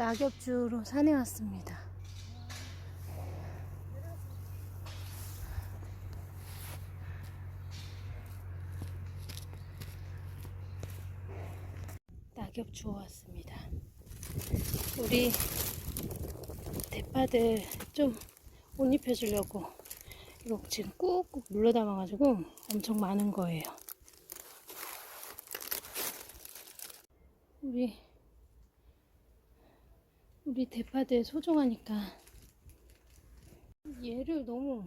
낙엽주로 산에 왔습니다. 낙엽주 왔습니다. 우리 대파들 좀 옷 입혀주려고 이거 지금 꾹꾹 눌러 담아가지고 엄청 많은 거예요. 우리 우리 대파들 소중하니까 얘를 너무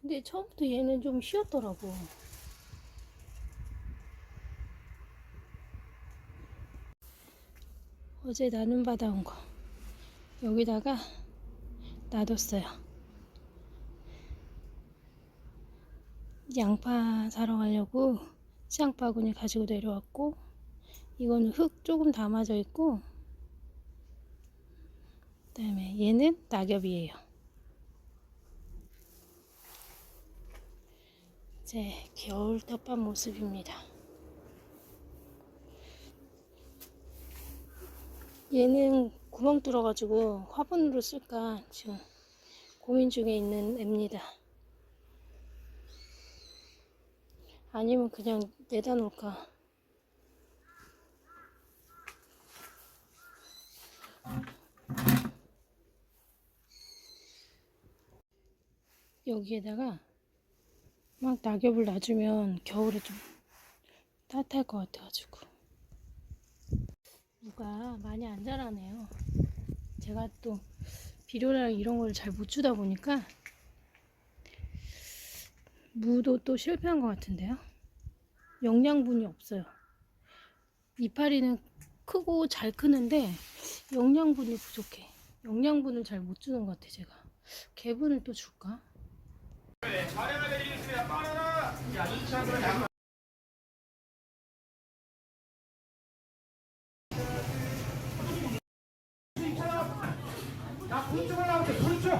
근데 처음부터 얘는 좀 쉬었더라고. 어제 나눔 받아온 거 여기다가 놔뒀어요. 양파 사러 가려고 시장 바구니 가지고 내려왔고 이거는 흙 조금 담아져 있고 그다음에 얘는 낙엽이에요. 제 겨울 덮밥 모습입니다. 얘는 구멍 뚫어가지고 화분으로 쓸까 지금 고민 중에 있는 애입니다. 아니면 그냥 내다 놓을까. 여기에다가 막 낙엽을 놔주면 겨울에 좀 따뜻할 것 같아가지고 무가 많이 안 자라네요. 제가 또 비료랑 이런 걸 잘 못 주다 보니까 무도 또 실패한 것 같은데요. 영양분이 없어요. 이파리는 크고 잘 크는데 영양분이 부족해. 영양분을 잘 못 주는 것 같아 제가. 개분을 또 줄까?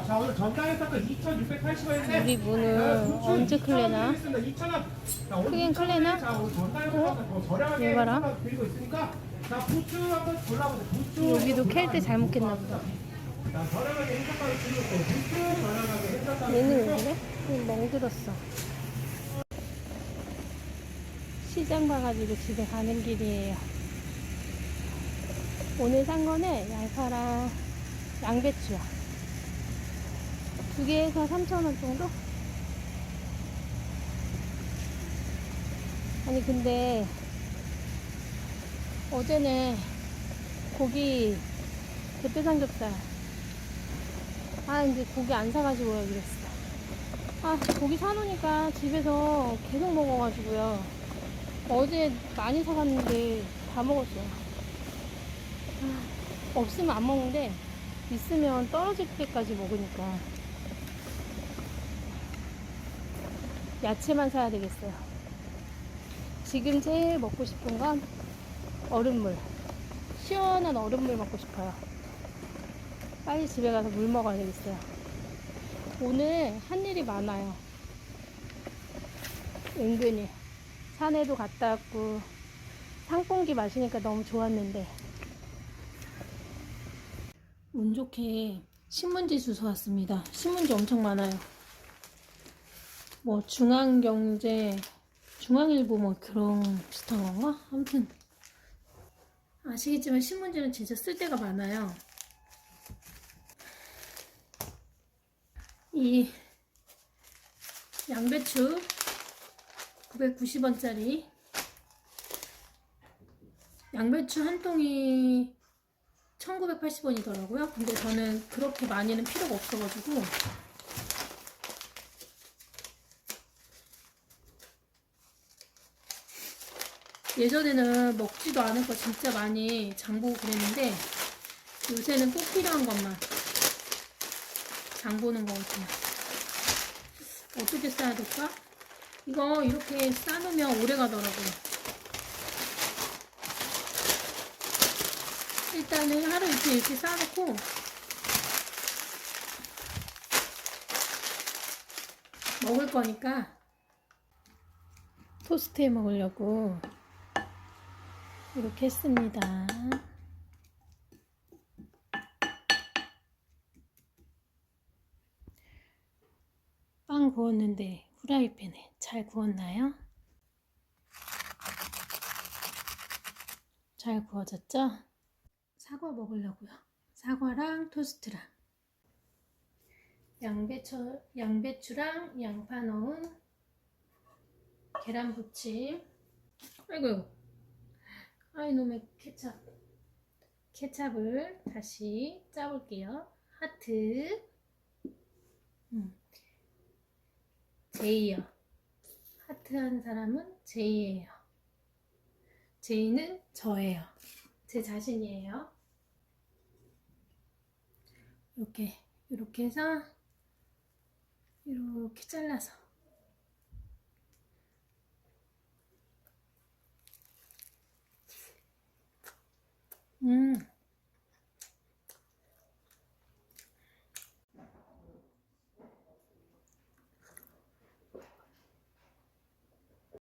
자 오늘 전당했었던 2,680원인데 우리 무는 언제 클래나? 크긴 더 저렴하게 이거 봐라. 여기도 캘 때잘 먹겠나 보다. 얘는 왜 그래? 얘 멍들었어. 시장 가가지고 집에 가는 길이에요. 오늘 산 거는 양파랑 양배추야. 두 개에서 3,000원 정도? 아니, 근데 어제는 고기 대패 삼겹살. 아, 이제 고기 안 사가지고 오기로 했어. 아, 고기 사놓으니까 집에서 계속 먹어가지고요. 어제 많이 사갔는데 다 먹었어요. 아, 없으면 안 먹는데, 있으면 떨어질 때까지 먹으니까. 야채만 사야 되겠어요. 지금 제일 먹고 싶은 건 얼음물. 시원한 얼음물 먹고 싶어요. 빨리 집에 가서 물 먹어야 되겠어요. 오늘 한 일이 많아요. 은근히. 산에도 갔다 왔고, 상봉기 마시니까 너무 좋았는데. 운 좋게 신문지 주워 왔습니다. 신문지 엄청 많아요. 뭐, 중앙경제, 중앙일보 뭐 그런 비슷한 건가? 아무튼. 아시겠지만 신문지는 진짜 쓸 데가 많아요. 이 양배추 990원짜리. 양배추 한 통이 1980원이더라고요. 근데 저는 그렇게 많이는 필요가 없어가지고. 예전에는 먹지도 않을 거 진짜 많이 장보고 그랬는데 요새는 꼭 필요한 것만 장 보는 거 같아요. 어떻게 싸야 될까? 이거 이렇게 싸놓으면 오래 가더라고요. 일단은 하루 이틀 이렇게 싸놓고 먹을 거니까 토스트해 먹으려고 이렇게 했습니다. 빵 구웠는데 후라이팬에 잘 구웠나요? 잘 구워졌죠? 사과 먹으려고요. 사과랑 토스트랑 양배추, 양배추랑 양파 넣은 계란 부침. 아이고, 아이 놈의 케찹. 케찹을 다시 짜볼게요. 하트. 음. 제이요. 하트 한 사람은 제이예요. 제이는 저예요. 제 자신이에요. 이렇게 이렇게 해서 이렇게 잘라서 음